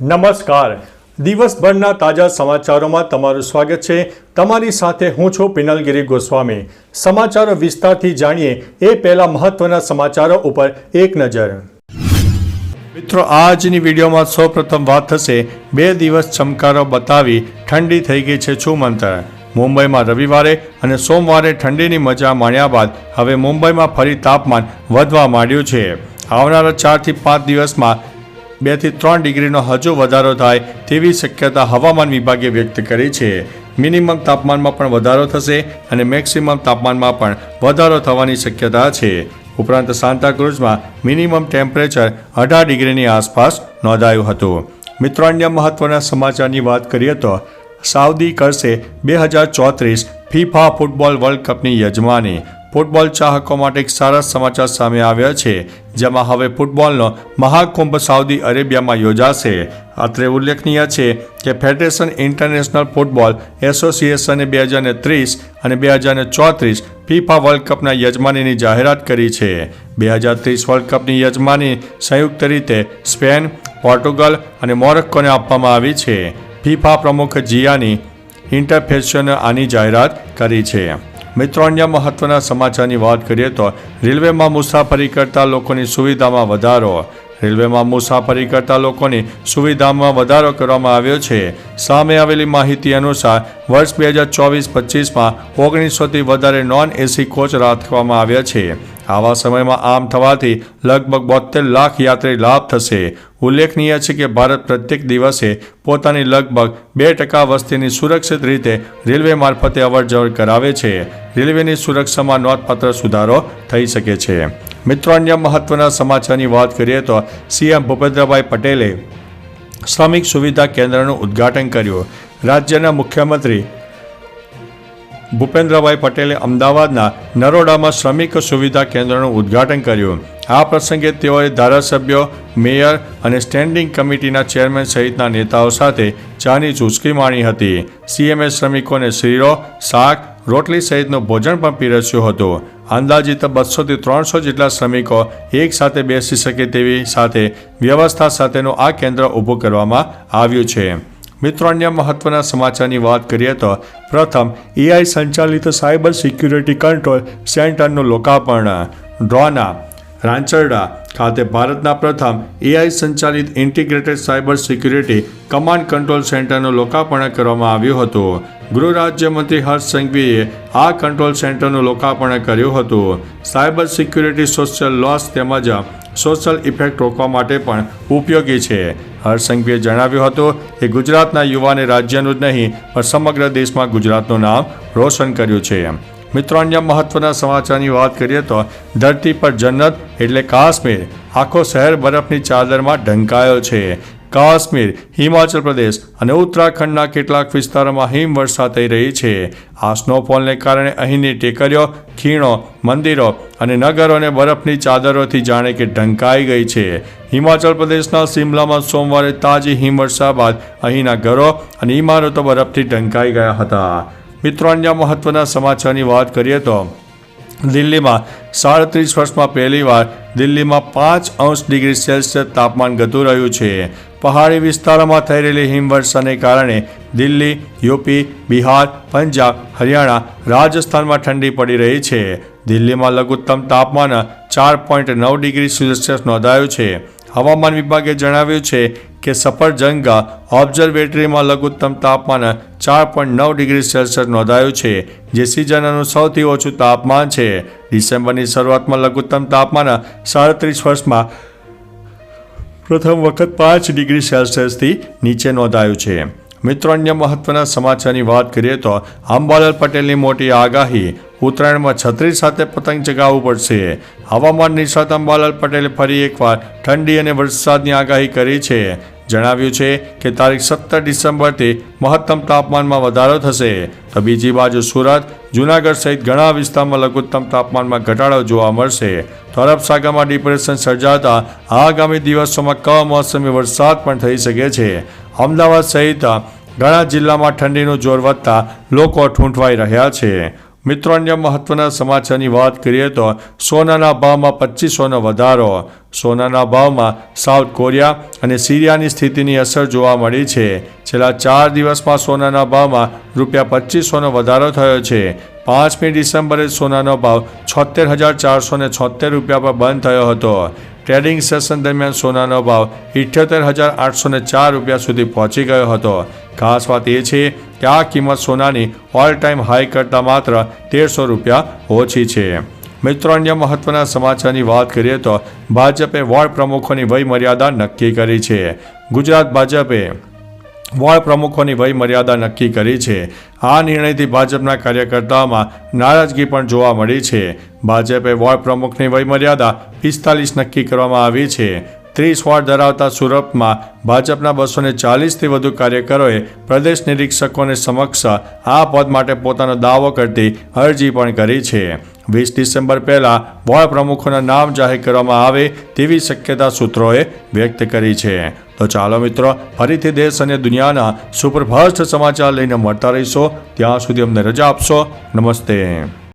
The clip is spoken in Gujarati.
નમસ્કાર. દિવસભરના તાજા સમાચારોમાં તમારું સ્વાગત છે. તમારી સાથે હું છું પિનલગીરી ગોસ્વામી. સમાચારો વિસ્તારથી જાણીએ એ પહેલા મહત્વના સમાચારો ઉપર એક નજર. મિત્રો, આજની વિડીયોમાં સૌપ્રથમ વાત થશે. બે દિવસ ચમકારો બતાવી ઠંડી થઈ ગઈ છે છુમંતર. મુંબઈમાં રવિવારે અને સોમવારે ઠંડીની મજા માણ્યા બાદ હવે મુંબઈમાં ફરી તાપમાન વધવા માંડ્યું છે. આવનારા ચારથી પાંચ દિવસમાં બેથી ત્રણ ડિગ્રીનો હજુ વધારો થાય તેવી શક્યતા હવામાન વિભાગે વ્યક્ત કરી છે. મિનિમમ તાપમાનમાં પણ વધારો થશે અને મેક્સિમમ તાપમાનમાં પણ વધારો થવાની શક્યતા છે. ઉપરાંત સાંતાક્રુઝમાં મિનિમમ ટેમ્પરેચર અઢાર ડિગ્રીની આસપાસ નોંધાયું હતું. મિત્રો, અન્ય મહત્વના સમાચારની વાત કરીએ તો સાઉદી કરશે બે હજાર ચોત્રીસ ફીફા ફૂટબોલ વર્લ્ડ કપની યજમાની. ફૂટબોલ ચાહકો માટે એક સારા સમાચાર સામે આવ્યા છે, જેમાં હવે ફૂટબોલનો મહાકુંભ સાઉદી અરેબિયામાં યોજાશે. અત્રે ઉલ્લેખનીય છે કે ફેડરેશન ઇન્ટરનેશનલ ફૂટબોલ એસોસિએશને બે હજાર ત્રીસ અને બે હજાર ચોત્રીસ ફીફા વર્લ્ડ કપના યજમાનીની જાહેરાત કરી છે. બે હજાર ત્રીસ વર્લ્ડ કપની યજમાની સંયુક્ત રીતે સ્પેન, પોર્ટુગલ અને મોરક્કોને આપવામાં આવી છે. ફીફા પ્રમુખ જિયાની ઇન્ટરફેશને આની જાહેરાત કરી છે. મિત્રો અન્ય મહત્વના સમાચારની વાત કરીએ તો રેલવેમાં મુસાફરી કરતા લોકોની સુવિધામાં વધારો. રેલવેમાં મુસાફરી કરતા લોકોની સુવિધામાં વધારો કરવામાં આવ્યો છે. સામે આવેલી માહિતી અનુસાર, વર્ષ બે હજાર ચોવીસ પચીસમાં ઓગણીસોથી વધારે નોન એસી કોચ રાખવામાં આવ્યા છે. આવા સમયમાં આમ થવાથી લગભગ બોતેર લાખ યાત્રી લાભ થશે. ઉલ્લેખનીય છે કે ભારત પ્રત્યેક દિવસે પોતાની લગભગ બે ટકા વસ્તીની સુરક્ષિત રીતે રેલવે મારફતે અવરજવર કરાવે છે. રેલવેની સુરક્ષામાં નોંધપાત્ર સુધારો થઈ શકે છે. મિત્રો, અન્ય મહત્વના સમાચારની વાત કરીએ તો સીએમ ભૂપેન્દ્રભાઈ પટેલે શ્રમિક સુવિધા કેન્દ્રનું ઉદ્ઘાટન કર્યું. રાજ્યના મુખ્યમંત્રી ભૂપેન્દ્રભાઈ પટેલે અમદાવાદના નરોડામાં શ્રમિક સુવિધા કેન્દ્રનું ઉદ્ઘાટન કર્યું. આ પ્રસંગે તેઓએ ધારાસભ્યો, મેયર અને સ્ટેન્ડિંગ કમિટીના ચેરમેન સહિતના નેતાઓ સાથે ચાની ચૂસકી માણી હતી. સીએમએ શ્રમિકોને શીરો, શાક રોટલી સહિતનું ભોજન પણ પીરસ્યું હતું. અંદાજિત બસોથી ત્રણસો જેટલા શ્રમિકો એક સાથે બેસી શકે તેવી સાથે વ્યવસ્થા સાથેનું આ કેન્દ્ર ઊભું કરવામાં આવ્યું છે. મિત્રો, અન્ય મહત્વના સમાચારની વાત કરીએ તો પ્રથમ એઆઈ સંચાલિત સાયબર સિક્યુરિટી કંટ્રોલ સેન્ટરનું લોકાર્પણ. ડ્રોના, રાંચરડા ખાતે ભારતના પ્રથમ એઆઈ સંચાલિત integrated cyber security command control સેન્ટરનું લોકાર્પણ કરવામાં આવ્યું હતું. ગૃહ રાજ્યમંત્રી હર્ષ સંઘવીએ આ કંટ્રોલ સેન્ટરનું લોકાર્પણ કર્યું હતું. સાયબર સિક્યુરિટી, સોશિયલ લોસ તેમજ સોશિયલ ઇફેક્ટ રોકવા માટે પણ ઉપયોગી છે. હર્ષ સંઘવીએ જણાવ્યું હતું કે ગુજરાતના યુવાને રાજ્યનું જ નહીં, પણ સમગ્ર દેશમાં ગુજરાતનું નામ રોશન કર્યું છે. મિત્રો, અન્ય મહત્વના સમાચારની વાત કરીએ તો ધરતી પર જન્નત એટલે કાશ્મીર. આખો શહેર બરફની ચાદરમાં ઢંકાયો છે. કાશ્મીર, હિમાચલ પ્રદેશ અને ઉત્તરાખંડના કેટલાક વિસ્તારોમાં હિમવર્ષા થઈ રહી છે. આ સ્નોફોલને કારણે અહીંની ટેકરીઓ, ખીણો, મંદિરો અને નગરોને બરફની ચાદરોથી જાણે કે ઢંકાઈ ગઈ છે. હિમાચલ પ્રદેશના શિમલામાં સોમવારે તાજી હિમવર્ષા બાદ અહીંના ઘરો અને ઇમારતો બરફથી ઢંકાઈ ગયા હતા. મિત્રો અન્ય મહત્વના સમાચારની વાત કરીએ તો દિલ્હીમાં સાડત્રીસ વર્ષમાં પહેલીવાર દિલ્હીમાં પાંચ અંશ ડિગ્રી સેલ્સિયસ તાપમાન ઘટતું રહ્યું છે. પહાડી વિસ્તારોમાં થઈ રહેલી હિમવર્ષાને કારણે દિલ્હી, યુપી, બિહાર, પંજાબ, હરિયાણા, રાજસ્થાનમાં ઠંડી પડી રહી છે. દિલ્હીમાં લઘુત્તમ તાપમાન ચાર પોઈન્ટ નવ ડિગ્રી સેલ્સિયસ નોંધાયું છે. હવામાન વિભાગે જણાવ્યું છે કે સફરજંગા ઓબ્ઝર્વેટરીમાં લઘુત્તમ તાપમાન ચાર પોઈન્ટ નવ ડિગ્રી સેલ્સિયસ નોંધાયું છે, જે સિઝનનું સૌથી ઓછું તાપમાન છે. ડિસેમ્બરની શરૂઆતમાં લઘુત્તમ તાપમાન સાડત્રીસ વર્ષમાં પ્રથમ વખત પાંચ ડિગ્રી સેલ્સિયસથી નીચે નોંધાયું છે. મિત્રો, અન્ય મહત્વના સમાચારની વાત કરીએ તો અંબાલાલ પટેલની મોટી આગાહી ઉત્તરાયણમાં છત્રી સાથે પતંગ ચગાવવું પડશે. હવામાન નિષ્ણાત અંબાલાલ પટેલે ફરી એકવાર ઠંડી અને વરસાદની આગાહી કરી છે. જણાવ્યું છે કે તારીખ સત્તર ડિસેમ્બરથી મહત્તમ તાપમાનમાં વધારો થશે. તો બીજી બાજુ સુરત, જૂનાગઢ સહિત ઘણા વિસ્તારમાં લઘુત્તમ તાપમાનમાં ઘટાડો જોવા મળશે. તો અરબસાગરમાં ડિપ્રેશન સર્જાતા આગામી દિવસોમાં કમોસમી વરસાદ પણ થઈ શકે છે. અમદાવાદ સહિત ઘણા જિલ્લામાં ઠંડીનું જોર વધતા લોકો ઠૂંઠવાઈ રહ્યા છે. મિત્રો, અન્ય મહત્વના સમાચારની વાત કરીએ તો સોનાના ભાવમાં પચીસોનો વધારો. સોનાના ભાવમાં સાઉથ કોરિયા અને સિરિયાની સ્થિતિની અસર જોવા મળી છે. છેલ્લા ચાર દિવસમાં સોનાના ભાવમાં રૂપિયા પચીસોનો વધારો થયો છે. પાંચમી ડિસેમ્બરે સોનાનો ભાવ છોતેર હજાર ચારસો ને છોતેર રૂપિયા પર બંધ થયો હતો. ટ્રેડિંગ સેશન દરમિયાન સોનાનો ભાવ ઇઠ્યોતેર હજાર આઠસો ચાર રૂપિયા સુધી પહોંચી ગયો હતો. ખાસ વાત એ છે કે આ કિંમત સોનાની ઓલ ટાઈમ હાઈ કરતાં માત્ર તેરસો રૂપિયા ઓછી છે. મિત્રો, અન્ય મહત્વના સમાચારની વાત કરીએ તો ભાજપે વોર્ડ પ્રમુખોની વય મર્યાદા નક્કી કરી છે. ગુજરાત ભાજપે વોર્ડ પ્રમુખોની વય મર્યાદા નક્કી કરી છે. આ નિર્ણયથી ભાજપના કાર્યકર્તાઓમાં નારાજગી પણ જોવા મળી છે. ભાજપે વોર્ડ પ્રમુખની વય મર્યાદા પિસ્તાલીસ નક્કી કરવામાં આવી છે. ત્રીસ વોર્ડ ધરાવતા સુરતમાં ભાજપના બસો ને ચાલીસથી વધુ કાર્યકરોએ પ્રદેશ નિરીક્ષકોને સમક્ષ આ પદ માટે પોતાનો દાવો કરતી અરજી પણ કરી છે. વીસ ડિસેમ્બર પહેલાં વોર્ડ પ્રમુખોના નામ જાહેર કરવામાં આવે તેવી શક્યતા સૂત્રોએ વ્યક્ત કરી છે. તો ચાલો મિત્રો, ફરીથી દેશ અને દુનિયાના સુપરફાસ્ટ સમાચાર લઈને મળતા રહીશો. ત્યાં સુધી અમને રજા આપશો. નમસ્તે.